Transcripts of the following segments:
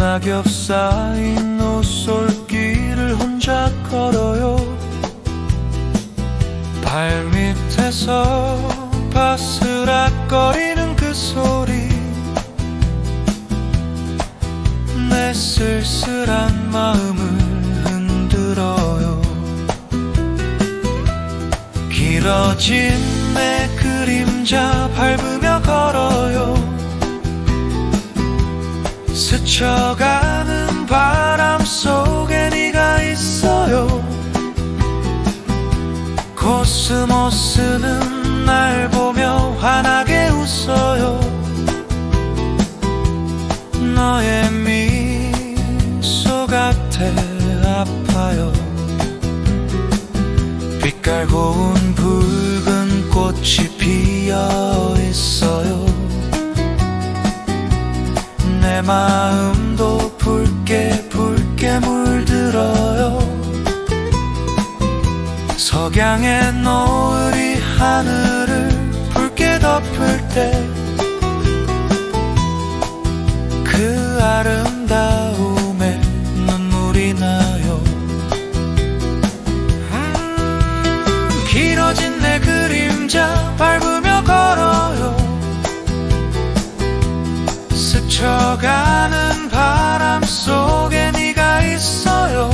낙엽 쌓인 옷솔길을 혼자 걸어요. 발 밑에서 바스락거리는 그 소리. 내 쓸쓸한 마음을 흔들어요. 길어진 내 그림자 밟으며 걸어요 스쳐가는 바람 속에 네가 있어요. 코스모스는 날 보며 환하게 웃어요. 너의 미소 같아 아파요. 빛깔 고운 붉은 꽃이 피어 있어 내 마음도 붉게 붉게 물들어요. 석양의 노을이 하늘을 붉게 덮을 때 그 아름다움에 눈물이 나요. 음, 길어진 내 그림자 밟으 스쳐가는 바람 속에 네가 있어요.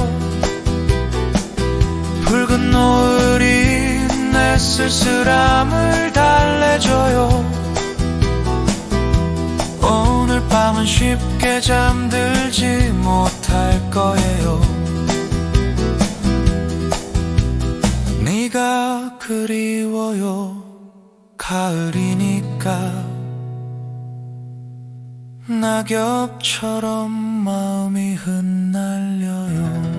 붉은 노을이 내 쓸쓸함을 달래줘요. 오늘 밤은 쉽게 잠들지 못할 거예요. 네가 그리워요. 가을이니까 낙엽처럼 마음이 흩날려요.